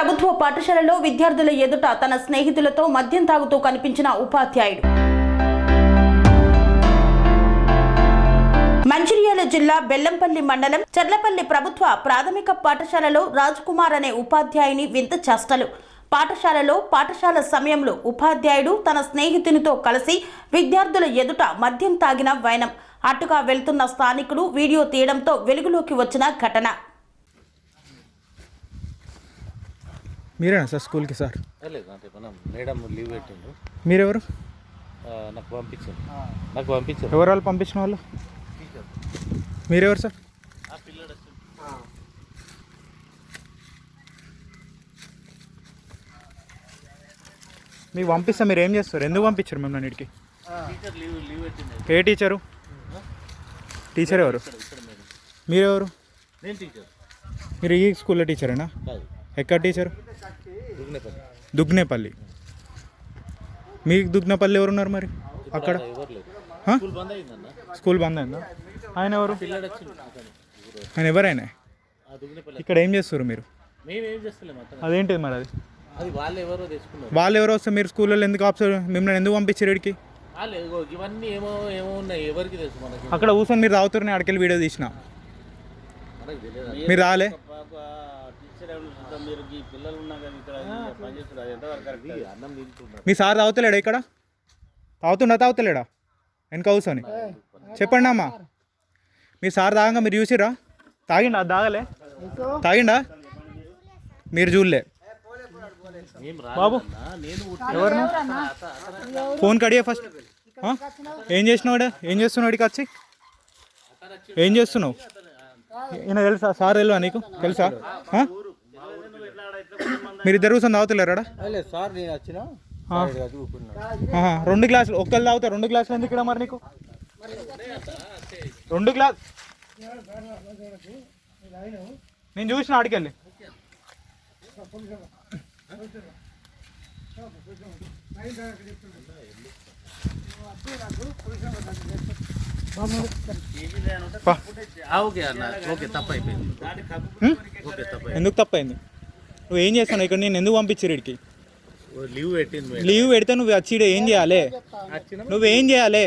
ప్రభుత్వ పాఠశాలలో విద్యార్థుల ఎదుట తన స్నేహితులతో మద్యం తాగుతూ కనిపించిన ఉపాధ్యాయుడు. మంచిర్యాల జిల్లా బెల్లంపల్లి మండలం చర్లపల్లి ప్రభుత్వ ప్రాథమిక పాఠశాలలో రాజ్ కుమార్ అనే ఉపాధ్యాయుని వింత చేష్టలు. పాఠశాలలో పాఠశాల సమయంలో ఉపాధ్యాయుడు తన స్నేహితునితో కలిసి విద్యార్థుల ఎదుట మద్యం తాగిన వైనం. అటుగా వెళ్తున్న స్థానికులు వీడియో తీయడంతో వెలుగులోకి వచ్చిన ఘటన. మీరేనా సార్ స్కూల్కి సార్? లేదు అంటే మనం మేడం లీవ్ పెట్టిండు మీరెవరు? నాకు పంపించారు నాకు పంపించారు ఎవరు వాళ్ళు పంపించిన వాళ్ళు? మీరెవరు సార్? మీకు పంపిస్తా మీరు ఏం చేస్తారు? ఎందుకు పంపించారు లీవ్ పెట్టింది ఏ టీచరు? టీచర్ ఎవరు? మీరెవరు? మీరు ఈ స్కూల్లో టీచరేనా? ఎక్కడ టీచరు? దుగ్నేపల్లి. దుగ్నేపల్లి. మీకు దుగ్నేపల్లి ఎవరున్నారు మరి? అక్కడ? స్కూల్ బంద్ అయిందా? ఆయన ఎవరు. ఆయన ఎవరైనా? ఇక్కడ ఏం చేస్తారు మీరు? అదేంటిది మరి అది? వాళ్ళు ఎవరో వస్తే మీరు స్కూల్లో ఎందుకు ఆప్షన్ మిమ్మల్ని ఎందుకు పంపించారు ఇక్కడికి? వాళ్ళు ఇగో ఇవన్నీ ఏమో ఏమో ఉన్నాయి. ఎవరికి తెలుసు మనకి? అక్కడ కూర్చొని మీరు తాగుతారని అక్కడికి వీడియో తీసిన? మీరు రాలే? మీరు? ఈ పిల్లలు ఉన్నా కానీ ఇక్కడ పనిచేస్తున్నారు ఎంతవరకు కరెక్ట్ అన్నం తింటున్నారు. మీ సార్ తాగుతలేడా ఇక్కడ? తాగుతుండా తాగుతలేడా? వెనక కూర్చొని. చెప్పండి అమ్మా. మీ సార్ తాగంగా మీరు చూసిరా తాగిండా? అది తాగలే. తాగిండా? మీరు చూడలే. ఏం బాబు. ఎవరిని ఫోన్ కడియా ఫస్ట్? ఏం చేసినావాడు ఏం చేస్తున్నావు ఇక్కడికి వచ్చి? ఏం చేస్తున్నావు? ఈయన తెలుసా? సార్ తెలుసా నీకు? తెలుసా? మీరిద్దరు కూర్చొని తాగుతలేరాడా లేదు సార్ నేను వచ్చిన. రెండు గ్లాసులు ఒక్కళ్ళు తాగుతారు రెండు గ్లాసులు ఎందుకు ఇక్కడ మరి నీకు? రెండు గ్లాస్ నేను చూసిన ఆడికెళ్ళి ఎందుకు తప్పైంది నువ్వు ఏం చేస్తాను ఇక్కడ నేను ఎందుకు పంపించారు ఇక్కడికి లీవ్ పెట్టింది లీవ్ పెడితే నువ్వు వచ్చి ఏం చేయాలి? నువ్వేం చేయాలి?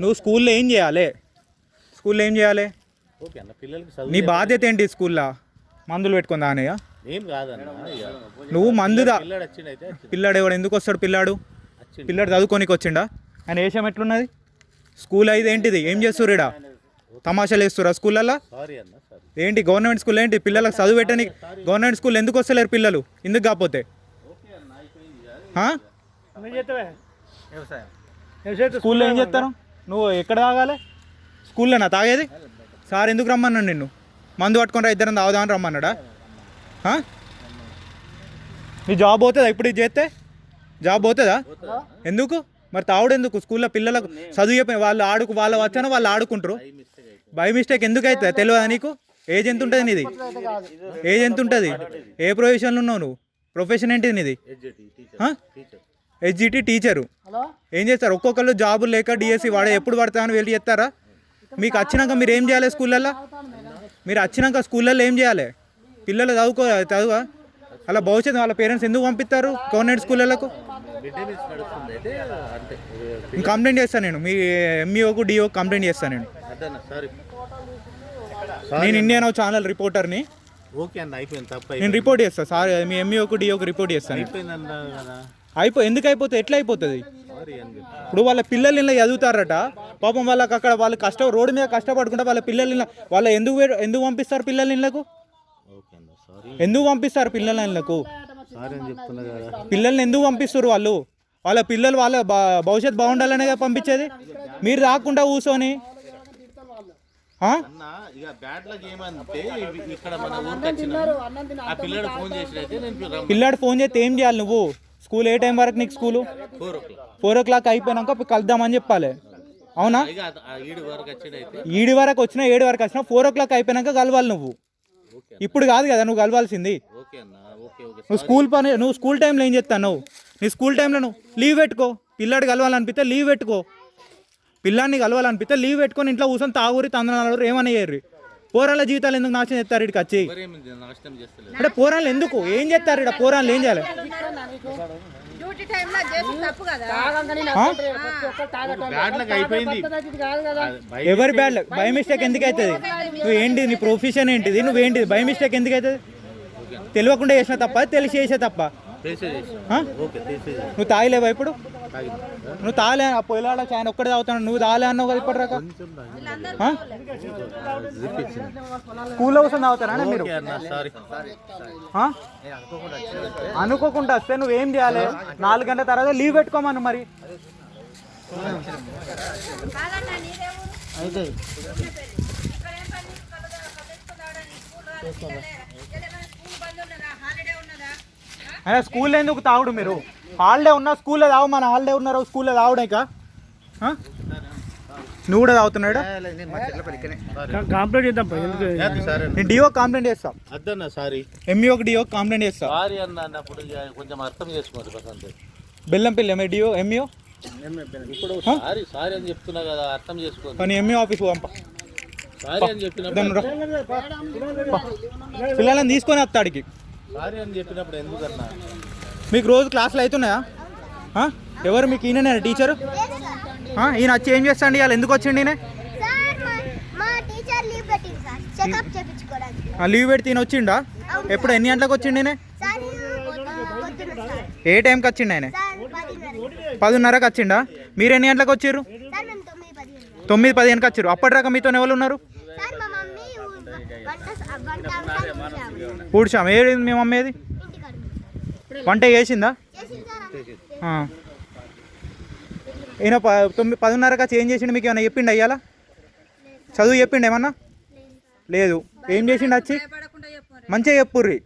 నువ్వు స్కూల్లో ఏం చేయాలి? స్కూల్లో ఏం చేయాలి? నీ బాధ్యత ఏంటి స్కూల్లో? మందులు పెట్టుకుందా అనయ్య నువ్వు మందుదా పిల్లడు ఎవడు? ఎందుకు వస్తాడు పిల్లాడు? పిల్లాడు చదువుకోనికి వచ్చిండా? ఆయన వేషం ఎట్లున్నది? స్కూల్ అయితే ఏంటిది? ఏం చేస్తారు ఇడా తమాషాలు వేస్తురా స్కూళ్ళల్లో? ఏంటి గవర్నమెంట్ స్కూల్ ఏంటి? పిల్లలకు చదువు పెట్టని గవర్నమెంట్ స్కూల్ ఎందుకు వస్తలేరు పిల్లలు? ఎందుకు కాకపోతే? స్కూల్లో ఏం చేస్తారు? నువ్వు ఎక్కడ తాగాలి? స్కూల్లోనా? తాగేది? సార్ ఎందుకు రమ్మన్నాడు నిన్ను? మందు పట్టుకొని రా ఇద్దరం తాగుదామని రమ్మన్నాడా? నీ జాబ్ పోతుందా ఇప్పుడు ఇది చేస్తే? జాబ్ పోతుందా? ఎందుకు? మరి తావుడు ఎందుకు? స్కూల్లో పిల్లలకు చదువు చెప్పి వాళ్ళు ఆడుకు వాళ్ళు వచ్చానో వాళ్ళు ఆడుకుంటారు. బై మిస్టేక్ ఎందుకు అవుతుంది తెలియదా నీకు? ఏజ్ ఎంత ఉంటుంది నీది? ఏజ్ ఎంత ఉంటుంది ఏ ప్రొఫెషన్లో ఉన్నావు నువ్వు? ప్రొఫెషన్ ఏంటిది నీది? హెచ్జిటి టీచరు ఏం చేస్తారు? ఒక్కొక్కరు జాబులు లేక డిఎస్సి వాడే ఎప్పుడు పడతామని వెళ్ళి చేస్తారా మీకు వచ్చినాక మీరు ఏం చేయాలి స్కూళ్ళల్లో? మీరు వచ్చినాక స్కూళ్ళల్లో ఏం చేయాలి? పిల్లలు చదువుకో చదువు అలా భవిష్యత్తు వాళ్ళ పేరెంట్స్ ఎందుకు పంపిస్తారు? గవర్నమెంట్ స్కూళ్ళకు అంటే నేను కంప్లైంట్ చేస్తాను. నేను మీ ఎంఈఓకు డిఓ కంప్లైంట్ చేస్తాను నేను. నేను ఇండియన్ ఛానల్ రిపోర్టర్ని ఓకే అన్న అయిపోయింది తప్పు నేను రిపోర్ట్ చేస్తాను సార్. మీ ఎంఈఓకు డిఓకు రిపోర్ట్ చేస్తాను అయిపోయింది అన్న కదా. అయిపో ఎందుకు అయిపోతుంది ఎట్లా అయిపోతుంది? సారీ అని చెప్పి. ఇప్పుడు వాళ్ళ పిల్లలు ఇలా చదువుతారట పాపం వాళ్ళకి అక్కడ వాళ్ళు కష్టం రోడ్డు మీద కష్టపడుకుంటే వాళ్ళ పిల్లలు ఇలా వాళ్ళ ఎందుకు వే- ఎందుకు పంపిస్తారు పిల్లల ఇళ్ళకు? ఓకే అన్న సారీ ఎందుకు పంపిస్తారు పిల్లల ఇళ్ళకు? సారీ అని చెప్తున్నా కదా. పిల్లల్ని ఎందుకు పంపిస్తారు వాళ్ళు? వాళ్ళ పిల్లలు వాళ్ళ బా- భవిష్యత్తు బాగుండాలనే కదా పంపించేది? మీరు రాకుండా కూర్చొని పిల్లడు ఫోన్ చేసినైతే నేను రమ్మ పిల్లాడు ఫోన్ చేస్తే ఏం చేయాలి నువ్వు? స్కూల్ ఏ టైం వరకు నీకు స్కూలు ఫోర్ ఓ క్లాక్ అయిపోయినాక కలుద్దామని చెప్పాలి. అవునా? ఇక ఆ- ఆ ఈడు వరకు వచ్చినైతే ఈడి వరకు వచ్చినా ఏడు వరకు వచ్చినా ఫోర్ ఓ క్లాక్ అయిపోయినాక కలవాలి నువ్వు. ఓకే ఇప్పుడు కాదు కదా నువ్వు కలవాల్సింది. ఓకే అన్న ఓకే ఓకే నువ్వు స్కూల్ పని నువ్వు స్కూల్ టైంలో ఏం చేస్తావు నువ్వు నీ స్కూల్ టైంలో నువ్వు లీవ్ పెట్టుకో. పిల్లాడు కలవాలనిపిస్తే లీవ్ పెట్టుకో. పిల్లాడిని కలవాలనిపిస్తే లీవ్ పెట్టుకొని ఇంట్లో కూర్చొని తాగురి తందనాలు ఏమని చేయరు పోరాళ్ళ జీవితాలు ఎందుకు నాశనం చేస్తారు ఇక్కడికి వచ్చి? అంటే పోరాళ్ళు ఎందుకు? ఏం చేస్తారు ఇక్కడ? పోరాళ్ళు ఏం చేయాలి? ఎవరి బ్యాడ్ బై మిస్టేక్ ఎందుకు అవుతుంది? నువ్వు ఏంటి? నీ ప్రొఫెషన్ ఏంటిది? నువ్వేంటిది బై మిస్టేక్ ఎందుకు అవుతుంది? తెలియకుండా చేసిన తప్ప తెలిసి చేసే తప్ప. నువ్వు తాగలేవా ఇప్పుడు? నువ్వు తాగలే ఆ పొయ్యిలాడ ఆయన ఒక్కడే తాగుతాను నువ్వు తాగలే అన్నావు కదా ఇప్పటిదాకా ఆ? స్కూల్లో కూర్చొని తాగుతారా మీరు? అనుకోకుండా వస్తే నువ్వేం చేయాలి? నాలుగు గంటల తర్వాత లీవ్ పెట్టుకోమను మరి. అయితే. ఇక్కడ ఏం పని? కలదా కలుస్తున్నాడా నీ స్కూల్ ఎందుకు తాగుడు మీరు? హాలిడే ఉన్నా స్కూల్లో తాగు మన హాలిడే ఉన్నారు స్కూల్లో తాగుడాక నువ్వు కూడా తాగుతున్నాడా కంప్లీట్ చేద్దాం నేను డిఓ కంప్లైంట్ చేస్తా. అద్దన్న సారీ. ఎంఈఓకి డిఓ కంప్లైంట్ చేస్తా. సారీ అన్న అన్నప్పుడు కొంచెం అర్థం చేసుకోండి Basant Bellampalli MA DO? MEO? ఇప్పుడు సారీ సారీ అని చెప్తున్నా కదా అర్థం చేసుకోండి. కానీ ఎంఈఓ ఆఫీస్కి పంప. సారీ అని చెప్పినప్పుడు. పిల్లలని తీసుకొని వస్తాడికి సారీ అని చెప్పినప్పుడు ఎందుకన్నా? మీకు రోజు క్లాసులు అవుతున్నాయా? ఎవరు మీకు ఈయననే టీచరు? ఈయన వచ్చి ఏం చేస్తాండి ఇవాళ? ఎందుకు వచ్చిండి ఈయన? లీవ్ పెడితే ఈయన వచ్చిండా? ఎప్పుడు ఎన్ని గంటలకు వచ్చిండి ఈయన? ఏ టైంకి వచ్చిండు ఆయన? పదిన్నరకు. వచ్చిండా? మీరు ఎన్ని గంటలకు వచ్చారు? తొమ్మిది పదిహేను. తొమ్మిది పదిహేనుకి వచ్చారు. అప్పటిదాకా మీతో ఎవరు ఉన్నారు? ఊడ్చాం ఏది మీ మమ్మీ వంట చేసిందా ఈయన ప తొమ్మిది పదిన్నరగా చేంజ్ చేసిండు మీకు ఏమైనా చెప్పిండు అయ్యాలా చదువు చెప్పిండు ఏమన్నా? లేదు. ఏం చేసిండు వచ్చి మంచిగా చెప్పుర్రి.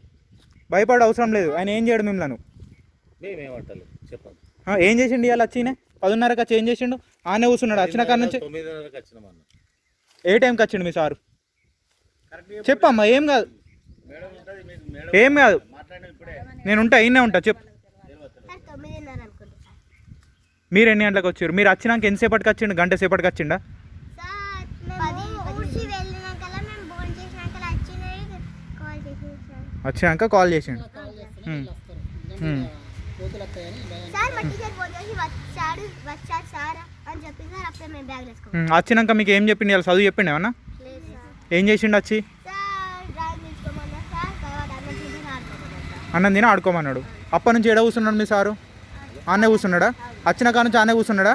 భయపడ అవసరం లేదు. ఆయన ఏం చేయడు మిమ్మల్ని? ఏం చేసిండు ఇవాళ వచ్చి పదిన్నరగా చేంజ్ చేసిండు. ఆనే కూర్చున్నాడు. వచ్చిన కాడ నుంచి? ఏ టైంకి వచ్చిండు మీ సారు? చెప్పమ్మా ఏం కాదు. ఏం కాదు. నేను ఉంటా ఇన్నే ఉంటా చెప్పు. మీరు ఎన్ని గంటలకు వచ్చారు? మీరు వచ్చినాక ఎంతసేపటికి వచ్చిండు? గంట సేపటికి వచ్చిండా? సార్ మేము ఊడ్చి వెళ్ళినాక మేము ఫోన్ చేసినాక వచ్చినాయి. కాల్ చేసిండు. వచ్చినాక మీకు ఏం చెప్పిండు? చదువు చెప్పిండు ఏమన్నా? లేదు సార్. ఏం చేసిండు వచ్చి సార్ డ్రాయింగ్ తీసుకోమన్నా సార్ తర్వాత అన్నం తిని ఆడుకోమన్నా సార్ అన్నం తిని ఆడుకోమన్నాడు. అప్పటి నుంచి ఎడ కూర్చున్నాడు మీ సారు? ఆనే కూర్చున్నాడా? వచ్చిన కాడ నుంచి ఆనే కూర్చున్నాడా?